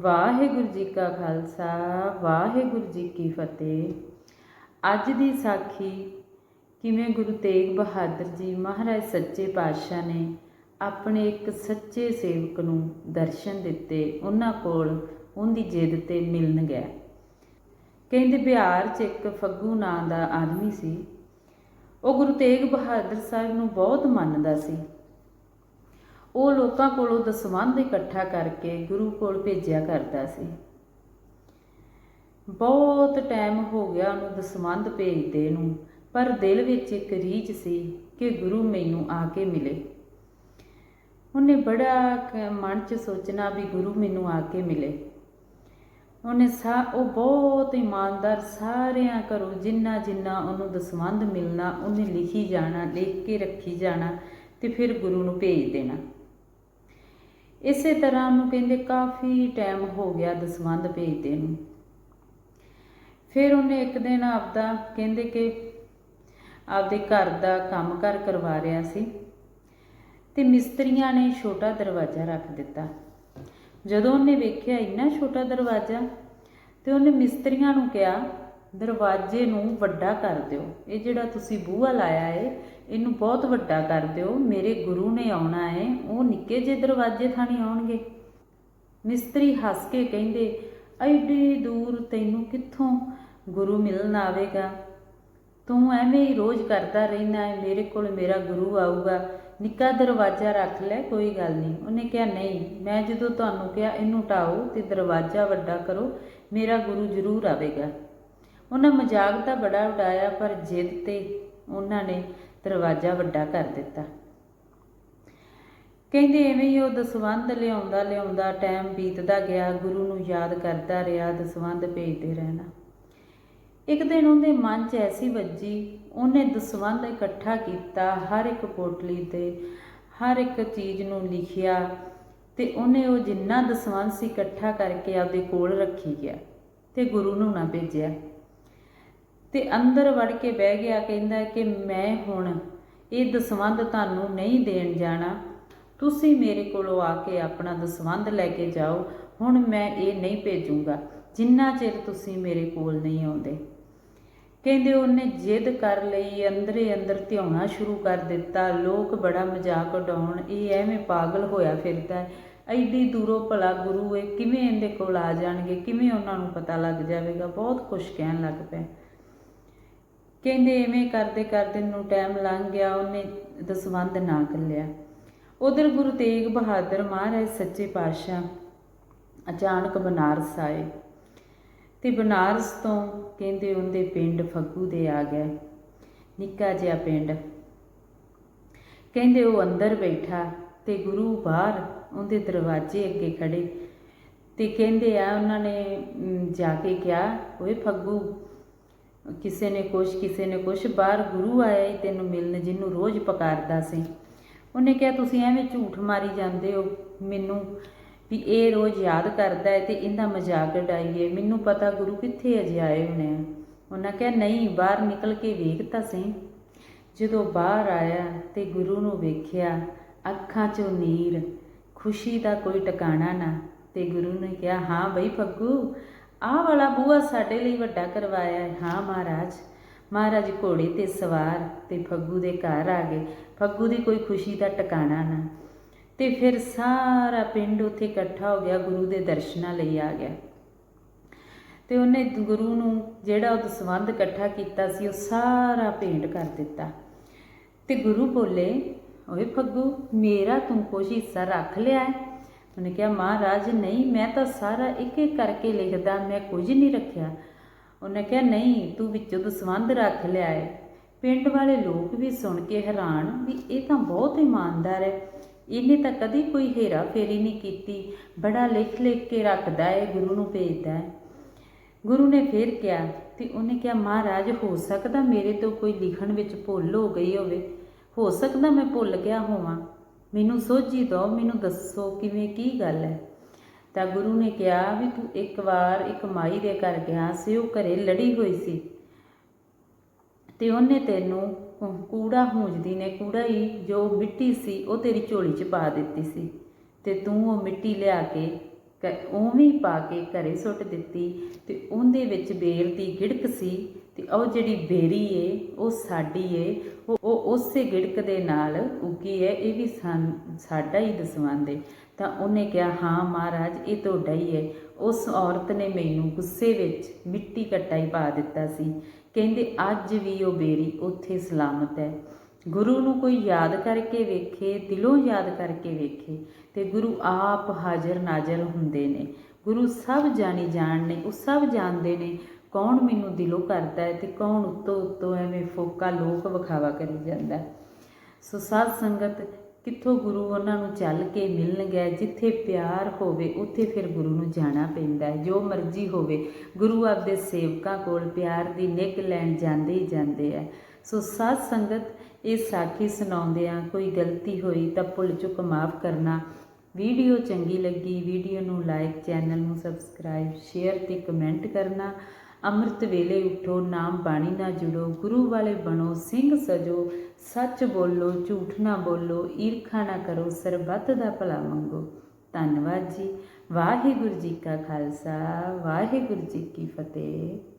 ਵਾਹਿਗੁਰੂ ਜੀ ਕਾ ਖਾਲਸਾ, ਵਾਹਿਗੁਰੂ ਜੀ ਕੀ ਫਤਿਹ। ਅੱਜ ਦੀ ਸਾਖੀ ਕਿਵੇਂ ਗੁਰੂ ਤੇਗ ਬਹਾਦਰ ਜੀ ਮਹਾਰਾਜ ਸੱਚੇ ਪਾਤਸ਼ਾਹ ਨੇ ਆਪਣੇ ਇੱਕ ਸੱਚੇ ਸੇਵਕ ਨੂੰ ਦਰਸ਼ਨ ਦਿੱਤੇ, ਉਹਨਾਂ ਕੋਲ ਉਹਦੀ ਜਿੱਦ ਤੇ ਮਿਲਣ ਗਿਆ। ਕਹਿੰਦੇ ਬਿਹਾਰ 'ਚ ਇੱਕ ਫੱਗੂ ਨਾਂ ਦਾ ਆਦਮੀ ਸੀ। ਉਹ ਗੁਰੂ ਤੇਗ ਬਹਾਦਰ ਸਾਹਿਬ ਨੂੰ ਬਹੁਤ ਮੰਨਦਾ ਸੀ। ਉਹ ਲੋਕਾਂ ਕੋਲੋਂ ਦਸਵੰਧ ਇਕੱਠਾ ਕਰਕੇ ਗੁਰੂ ਕੋਲ ਭੇਜਿਆ ਕਰਦਾ ਸੀ। ਬਹੁਤ ਟਾਈਮ ਹੋ ਗਿਆ ਉਹਨੂੰ ਦਸਵੰਧ ਭੇਜਦੇ ਨੂੰ, ਪਰ ਦਿਲ ਵਿੱਚ ਇੱਕ ਰੀਝ ਸੀ ਕਿ ਗੁਰੂ ਮੈਨੂੰ ਆ ਕੇ ਮਿਲੇ। ਉਹਨੇ ਬੜਾ ਮਨ 'ਚ ਸੋਚਣਾ ਵੀ ਗੁਰੂ ਮੈਨੂੰ ਆ ਕੇ ਮਿਲੇ। ਉਹਨੇ ਸਾ, ਉਹ ਬਹੁਤ ਇਮਾਨਦਾਰ ਸਾਰਿਆਂ ਘਰੋਂ ਜਿੰਨਾ ਜਿੰਨਾ ਉਹਨੂੰ ਦਸਵੰਧ ਮਿਲਣਾ, ਉਹਨੇ ਲਿਖੀ ਜਾਣਾ, ਲਿਖ ਕੇ ਰੱਖੀ ਜਾਣਾ ਤੇ ਫਿਰ ਗੁਰੂ ਨੂੰ ਭੇਜ ਦੇਣਾ। ਇਸੇ ਤਰ੍ਹਾਂ ਉਹਨੂੰ ਕਹਿੰਦੇ ਕਾਫੀ ਟਾਈਮ ਹੋ ਗਿਆ ਦਸਵੰਧ ਭੇਜਦੇ ਨੂੰ। ਫਿਰ ਉਹਨੇ ਇੱਕ ਦਿਨ ਆਪਦਾ ਕਹਿੰਦੇ ਕਿ ਆਪਦੇ ਘਰ ਦਾ ਕੰਮ ਕਰ ਕਰਵਾ ਰਿਹਾ ਸੀ ਤੇ ਮਿਸਤਰੀਆਂ ਨੇ ਛੋਟਾ ਦਰਵਾਜ਼ਾ ਰੱਖ ਦਿੱਤਾ। ਜਦੋਂ ਉਹਨੇ ਵੇਖਿਆ ਇੰਨਾ ਛੋਟਾ ਦਰਵਾਜ਼ਾ ਤੇ ਉਹਨੇ ਮਿਸਤਰੀਆਂ ਨੂੰ ਕਿਹਾ, ਦਰਵਾਜ਼ੇ ਨੂੰ ਵੱਡਾ ਕਰ ਦਿਓ। ਇਹ ਜਿਹੜਾ ਤੁਸੀਂ ਬੂਹਾ ਲਾਇਆ ਏ ਇਹਨੂੰ ਬਹੁਤ ਵੱਡਾ ਕਰ ਦਿਓ, ਮੇਰੇ ਗੁਰੂ ਨੇ ਆਉਣਾ ਏ ਉਹ ਨਿੱਕੇ ਜਿਹੇ ਦਰਵਾਜ਼ੇ ਥਾਣੀ ਆਉਣਗੇ। ਮਿਸਤਰੀ ਹੱਸ ਕੇ ਕਹਿੰਦੇ, ਐਡੀ ਦੂਰ ਤੈਨੂੰ ਕਿੱਥੋਂ ਗੁਰੂ ਮਿਲਣ ਆਵੇਗਾ? ਤੂੰ ਐਵੇਂ ਹੀ ਰੋਜ਼ ਕਰਦਾ ਰਹਿਣਾ ਹੈ, ਮੇਰੇ ਕੋਲ ਮੇਰਾ ਗੁਰੂ ਆਊਗਾ। ਨਿੱਕਾ ਦਰਵਾਜ਼ਾ ਰੱਖ ਲੈ, ਕੋਈ ਗੱਲ ਨਹੀਂ। ਉਹਨੇ ਕਿਹਾ, ਨਹੀਂ, ਮੈਂ ਜਦੋਂ ਤੁਹਾਨੂੰ ਕਿਹਾ ਇਹਨੂੰ ਢਾਓ ਤੇ ਦਰਵਾਜ਼ਾ ਵੱਡਾ ਕਰੋ, ਮੇਰਾ ਗੁਰੂ ਜ਼ਰੂਰ ਆਵੇਗਾ। ਉਹਨਾਂ ਮਜ਼ਾਕ ਤਾਂ ਬੜਾ ਉਡਾਇਆ, ਪਰ ਜਿੱਦ ਤੇ ਉਹਨਾਂ ਨੇ ਦਰਵਾਜ਼ਾ ਵੱਡਾ ਕਰ ਦਿੱਤਾ। ਕਹਿੰਦੇ ਐਵੇਂ ਹੀ ਉਹ ਦਸਵੰਧ ਲਿਆਉਂਦਾ ਲਿਆਉਂਦਾ ਟਾਈਮ ਬੀਤਦਾ ਗਿਆ, ਗੁਰੂ ਨੂੰ ਯਾਦ ਕਰਦਾ ਰਿਹਾ, ਦਸਵੰਧ ਭੇਜਦੇ ਰਹਿਣਾ। ਇੱਕ ਦਿਨ ਉਹਦੇ ਮਨ 'ਚ ਐਸੀ ਵੱਜੀ, ਉਹਨੇ ਦਸਵੰਧ ਇਕੱਠਾ ਕੀਤਾ ਹਰ ਇੱਕ ਪੋਟਲੀ ਤੇ, ਹਰ ਇੱਕ ਚੀਜ਼ ਨੂੰ ਲਿਖਿਆ ਤੇ ਉਹਨੇ ਉਹ ਜਿੰਨਾ ਦਸਵੰਧ ਸੀ ਇਕੱਠਾ ਕਰਕੇ ਆਪਦੇ ਕੋਲ ਰੱਖੀ ਗਿਆ ਤੇ ਗੁਰੂ ਨੂੰ ਨਾ ਭੇਜਿਆ। ਤੇ ਅੰਦਰ ਵੜ ਕੇ ਬਹਿ ਗਿਆ, ਕਹਿੰਦਾ ਕਿ ਮੈਂ ਹੁਣ ਇਹ ਦਸਵੰਧ ਤੁਹਾਨੂੰ ਨਹੀਂ ਦੇਣ ਜਾਣਾ। ਤੁਸੀਂ ਮੇਰੇ ਕੋਲੋਂ ਆ ਕੇ ਆਪਣਾ ਦਸਵੰਧ ਲੈ ਕੇ ਜਾਓ, ਹੁਣ ਮੈਂ ਇਹ ਨਹੀਂ ਭੇਜੂੰਗਾ। ਜਿੰਨਾ ਚਿਰ ਤੁਸੀਂ ਮੇਰੇ ਕੋਲ ਨਹੀਂ ਆਉਂਦੇ। ਕਹਿੰਦੇ ਉਹਨੇ ਜਿੱਦ ਕਰ ਲਈ, ਅੰਦਰੇ ਅੰਦਰ ਧਿਆਉਣਾ ਸ਼ੁਰੂ ਕਰ ਦਿੱਤਾ। ਲੋਕ ਬੜਾ ਮਜ਼ਾਕ ਉਡਾਉਣ, ਇਹ ਐਵੇਂ ਪਾਗਲ ਹੋਇਆ ਫਿਰਦਾ ਹੈ। ਐਡੀ ਦੂਰੋਂ ਭਲਾ ਗੁਰੂ ਏ ਕਿਵੇਂ ਇਹਦੇ ਕੋਲ ਆ ਜਾਣਗੇ? ਕਿਵੇਂ ਉਹਨਾਂ ਨੂੰ ਪਤਾ ਲੱਗ ਜਾਵੇਗਾ? ਬਹੁਤ ਕੁਝ ਕਹਿਣ ਲੱਗ ਪਿਆ। ਕਹਿੰਦੇ ਐਵੇਂ ਕਰਦੇ ਕਰਦੇ ਨੂੰ ਟਾਈਮ ਲੰਘ ਗਿਆ, ਉਹਨੇ ਦਸਵੰਧ ਨਾ ਕੱਲਿਆ। ਉਧਰ ਗੁਰੂ ਤੇਗ ਬਹਾਦਰ ਮਹਾਰਾਜ ਸੱਚੇ ਪਾਤਸ਼ਾਹ ਅਚਾਨਕ ਬਨਾਰਸ ਆਏ। ਤੇ ਬਨਾਰਸ ਤੋਂ ਕਹਿੰਦੇ ਉਹਦੇ ਪਿੰਡ ਫੱਗੂ ਦੇ ਆ ਗਏ। ਨਿੱਕਾ ਜਿਹਾ ਪਿੰਡ। ਕਹਿੰਦੇ ਉਹ ਅੰਦਰ ਬੈਠਾ ਤੇ ਗੁਰੂ ਬਾਹਰ ਉਹਦੇ ਦਰਵਾਜ਼ੇ ਅੱਗੇ ਖੜੇ। ਤੇ ਕਹਿੰਦੇ ਆ ਉਹਨਾਂ ਨੇ ਜਾ ਕੇ ਕਿਹਾ, ਓਏ ਫੱਗੂ ਕਿਸੇ ਨੇ ਕੁਛ, ਕਿਸੇ ਨੇ ਕੁਛ, ਬਾਹਰ ਗੁਰੂ ਆਇਆ ਹੀ ਤੈਨੂੰ ਮਿਲਣ ਜਿਹਨੂੰ ਰੋਜ਼ ਪੁਕਾਰਦਾ ਸੀ। ਉਹਨੇ ਕਿਹਾ, ਤੁਸੀਂ ਐਵੇਂ ਝੂਠ ਮਾਰੀ ਜਾਂਦੇ ਹੋ। ਮੈਨੂੰ ਵੀ ਇਹ ਰੋਜ਼ ਯਾਦ ਕਰਦਾ ਹੈ ਤੇ ਇਹਦਾ ਮਜ਼ਾਕ ਉਡਾਈਏ। ਮੈਨੂੰ ਪਤਾ ਗੁਰੂ ਕਿੱਥੇ ਅਜੇ ਆਏ ਹੋਣੇ ਆ। ਉਹਨਾਂ ਕਿਹਾ, ਨਹੀਂ, ਬਾਹਰ ਨਿਕਲ ਕੇ ਵੇਖ ਤਾਂ ਸਹੀ। ਜਦੋਂ ਬਾਹਰ ਆਇਆ ਤੇ ਗੁਰੂ ਨੂੰ ਵੇਖਿਆ, ਅੱਖਾਂ 'ਚੋਂ ਨੀਰ, ਖੁਸ਼ੀ ਦਾ ਕੋਈ ਟਿਕਾਣਾ ਨਾ। ਤੇ ਗੁਰੂ ਨੇ ਕਿਹਾ, ਹਾਂ ਬਈ ਫੱਗੂ ਆਹ ਵਾਲਾ ਬੂਹਾ ਸਾਡੇ ਲਈ ਵੱਡਾ ਕਰਵਾਇਆ ਹੈ। ਹਾਂ ਮਹਾਰਾਜ ਮਹਾਰਾਜ ਘੋੜੇ ਤੇ ਸਵਾਰ ਤੇ ਫੱਗੂ ਦੇ ਘਰ ਆ ਗਏ। ਫੱਗੂ ਦੀ ਕੋਈ ਖੁਸ਼ੀ ਦਾ ਟਿਕਾਣਾ ਨਾ। ਤੇ ਫਿਰ ਸਾਰਾ ਪਿੰਡ ਉੱਥੇ ਇਕੱਠਾ ਹੋ ਗਿਆ, ਗੁਰੂ ਦੇ ਦਰਸ਼ਨਾਂ ਲਈ ਆ ਗਿਆ। ਤੇ ਉਹਨੇ ਗੁਰੂ ਨੂੰ ਜਿਹੜਾ ਉਹ ਦਸਵੰਧ ਇਕੱਠਾ ਕੀਤਾ ਸੀ, ਉਹ ਸਾਰਾ ਭੇਂਟ ਕਰ ਦਿੱਤਾ। ਤੇ ਗੁਰੂ ਬੋਲੇ, ਓਏ ਫੱਗੂ, ਮੇਰਾ ਤੂੰ ਕੁਛ ਹਿੱਸਾ ਰੱਖ ਲਿਆ ਹੈ। ਉਹਨੇ ਕਿਹਾ, ਮਹਾਰਾਜ, ਨਹੀਂ, ਮੈਂ ਤਾਂ ਸਾਰਾ ਇੱਕ ਇੱਕ ਕਰਕੇ ਲਿਖਦਾ, ਮੈਂ ਕੁਝ ਨਹੀਂ ਰੱਖਿਆ। ਉਹਨੇ ਕਿਹਾ, ਨਹੀਂ, ਤੂੰ ਵਿੱਚੋਂ ਦਸਵੰਧ ਰੱਖ ਲਿਆ ਹੈ ਪਿੰਡ ਵਾਲੇ ਲੋਕ ਵੀ ਸੁਣ ਕੇ ਹੈਰਾਨ, ਵੀ ਇਹ ਤਾਂ ਬਹੁਤ ਇਮਾਨਦਾਰ ਹੈ। ਇਹਨੇ ਤਾਂ ਕਦੀ ਕੋਈ ਹੇਰਾ ਫੇਰੀ ਨਹੀਂ ਕੀਤੀ। ਬੜਾ ਲਿਖ ਲਿਖ ਕੇ ਰੱਖਦਾ ਹੈ ਗੁਰੂ ਨੂੰ ਭੇਜਦਾ ਹੈ ਗੁਰੂ ਨੇ ਫੇਰ ਕਿਹਾ ਤੇ ਉਹਨੇ ਕਿਹਾ, ਮਹਾਰਾਜ, ਹੋ ਸਕਦਾ ਮੇਰੇ ਤੋਂ ਕੋਈ ਲਿਖਣ ਵਿੱਚ ਭੁੱਲ ਹੋ ਗਈ ਹੋਵੇ। ਹੋ ਸਕਦਾ ਮੈਂ ਭੁੱਲ ਗਿਆ ਹੋਵਾਂ। ਮੈਨੂੰ ਸੋਝੀ ਦੋ, ਮੈਨੂੰ ਦੱਸੋ ਕਿਵੇਂ ਕੀ ਗੱਲ ਹੈ? ਤਾਂ ਗੁਰੂ ਨੇ ਕਿਹਾ ਵੀ ਤੂੰ ਇੱਕ ਵਾਰ ਇੱਕ ਮਾਈ ਦੇ ਘਰ ਗਿਆ ਸੀ, ਉਹ ਘਰੇ ਲੜੀ ਹੋਈ ਸੀ। ਤੇ ਉਹਨੇ ਤੈਨੂੰ ਕੂੜਾ ਹੂੰਜਦੀ ਨੇ, ਕੂੜਾ ਹੀ ਜੋ ਮਿੱਟੀ ਸੀ, ਉਹ ਤੇਰੀ ਝੋਲੀ 'ਚ ਪਾ ਦਿੱਤੀ ਸੀ। ਤੇ ਤੂੰ ਉਹ ਮਿੱਟੀ ਲਿਆ ਕੇ ਉਵੇਂ ਪਾ ਕੇ ਘਰੇ ਸੁੱਟ ਦਿੱਤੀ ਤੇ ਉਹਦੇ ਵਿੱਚ ਬੇਰ ਦੀ ਗਿੜਕ ਸੀ ਤੇ ਉਹ ਜਿਹੜੀ ਬੇਰੀ ਏ, ਉਹ ਸਾਡੀ ਏ, ਉਹ ਉਹ ਉਸੇ ਗਿੜਕ ਦੇ ਨਾਲ ਉੱਗੀ ਹੈ ਇਹ ਵੀ ਸਾਨ- ਸਾਡਾ ਹੀ ਦਸਵੰਦ ਏ ਤਾਂ ਉਹਨੇ ਕਿਹਾ, ਹਾਂ ਮਹਾਰਾਜ, ਇਹ ਤੁਹਾਡਾ ਹੀ ਹੈ ਉਸ ਔਰਤ ਨੇ ਮੈਨੂੰ ਗੁੱਸੇ ਵਿੱਚ ਮਿੱਟੀ ਕੱਟਾ ਹੀ ਪਾ ਦਿੱਤਾ ਸੀ। ਕਹਿੰਦੇ, ਅੱਜ ਵੀ ਉਹ ਬੇਰੀ ਉੱਥੇ ਸਲਾਮਤ ਹੈ। ਗੁਰੂ ਨੂੰ ਕੋਈ ਯਾਦ ਕਰਕੇ ਵੇਖੇ, ਦਿਲੋਂ ਯਾਦ ਕਰਕੇ ਵੇਖੇ, ਤੇ ਗੁਰੂ ਆਪ ਹਾਜ਼ਰ ਨਾਜ਼ਰ ਹੁੰਦੇ ਨੇ। ਗੁਰੂ ਸਭ ਜਾਣੀ ਜਾਣ ਨੇ, ਉਹ ਸਭ ਜਾਣਦੇ ਨੇ। ਕੌਣ ਮੈਨੂੰ ਦਿਲੋਂ ਕਰਦਾ ਹੈ ਤੇ ਕੌਣ ਉੱਤੋਂ ਉੱਤੋਂ ਐਵੇਂ ਫੋਕਾ ਲੋਕ ਵਿਖਾਵਾ ਕਰੀ ਜਾਂਦਾ ਸੋ ਸਾਧ ਸੰਗਤ, ਕਿੱਥੋਂ ਗੁਰੂ ਉਹਨਾਂ ਨੂੰ ਚੱਲ ਕੇ ਮਿਲਣ ਗਏ ਜਿੱਥੇ ਪਿਆਰ ਹੋਵੇ, ਉੱਥੇ ਫਿਰ ਗੁਰੂ ਨੂੰ ਜਾਣਾ ਪੈਂਦਾ ਹੈ। ਜੋ ਮਰਜ਼ੀ ਹੋਵੇ, ਗੁਰੂ ਆਪਦੇ ਸੇਵਕਾਂ ਕੋਲ ਪਿਆਰ ਦੀ ਨਿੱਘ ਲੈਣ ਜਾਂਦੇ ਹੀ ਜਾਂਦੇ ਆ। ਸੋ ਸਾਧ ਸੰਗਤ, ਇਹ ਸਾਖੀ ਸੁਣਾਉਂਦੇ ਆ ਕੋਈ ਗਲਤੀ ਹੋਈ ਤਾਂ ਭੁੱਲ ਚੁੱਕ ਮਾਫ ਕਰਨਾ। ਵੀਡੀਓ ਚੰਗੀ ਲੱਗੀ, ਵੀਡੀਓ ਨੂੰ ਲਾਈਕ, ਚੈਨਲ ਨੂੰ ਸਬਸਕ੍ਰਾਈਬ, ਸ਼ੇਅਰ ਤੇ ਕਮੈਂਟ ਕਰਨਾ। ਅੰਮ੍ਰਿਤ ਵੇਲੇ ਉਠੋ, ਨਾਮ ਬਾਣੀ ਨਾਲ ਜੁੜੋ, ਗੁਰੂ ਵਾਲੇ ਬਣੋ, ਸਿੰਘ ਸਜੋ, ਸੱਚ ਬੋਲੋ, ਝੂਠ ਨਾ ਬੋਲੋ, ਈਰਖਾ ਨਾ ਕਰੋ, ਸਰਬੱਤ ਦਾ ਭਲਾ ਮੰਗੋ। ਧੰਨਵਾਦ ਜੀ। ਵਾਹਿਗੁਰੂ ਜੀ ਕਾ ਖਾਲਸਾ, ਵਾਹਿਗੁਰੂ ਜੀ ਕੀ ਫਤਿਹ।